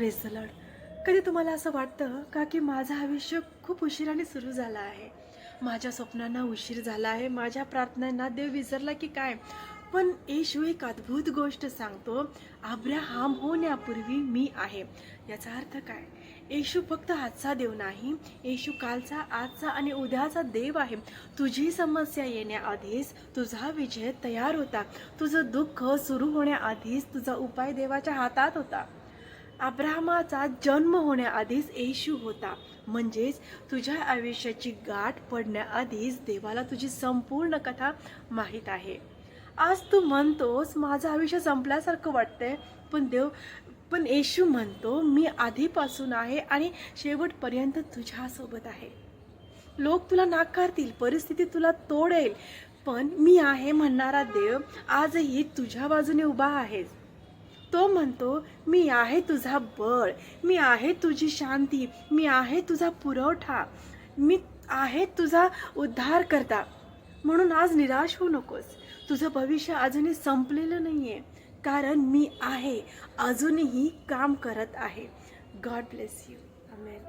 Press Lord. कधी तुम्हाला असं वाटतं का की माझं आयुष्य खूप उशिराने सुरू झालं आहे? माझ्या स्वप्नांना उशीर झाला आहे माझ्या प्रार्थनांना देव विसरला की काय? पण येशू एक अद्भुत गोष्ट सांगतो आब्राहाम होण्यापूर्वी मी आहे. याचा अर्थ काय? येशू फक्त आजचा देव नाही येशू कालचा आजचा आणि उद्याचा देव आहे. तुझी समस्या येण्याआधीच तुझा विजय तयार होता. तुझं दुःख सुरू होण्याआधीच तुझा उपाय देवाच्या हातात होता. अब्राहमाचा जन्म होण्याआधीच येशू होता. म्हणजेच तुझ्या आयुष्याची गाठ पडण्याआधीच देवाला तुझी संपूर्ण कथा माहीत आहे. आज तू म्हणतोस माझं आयुष्य संपल्यासारखं वाटतंय पण देव पण येशू म्हणतो मी आधीपासून आहे आणि शेवटपर्यंत तुझ्यासोबत आहे. लोक तुला नाकारतील परिस्थिती तुला तोडेल पण मी आहे म्हणणारा देव आजही तुझ्या बाजूने उभा आहेस. तो म्हणतो मी आहे तुझा बळ मी आहे तुझी शांती मी आहे तुझा पुरवठा मी आहे तुझा उद्धार करता म्हणून आज निराश होऊ नकोस. तुझं भविष्य अजूनही संपलेलं नाही आहे कारण मी आहे. अजूनही काम करत आहे. God bless you amen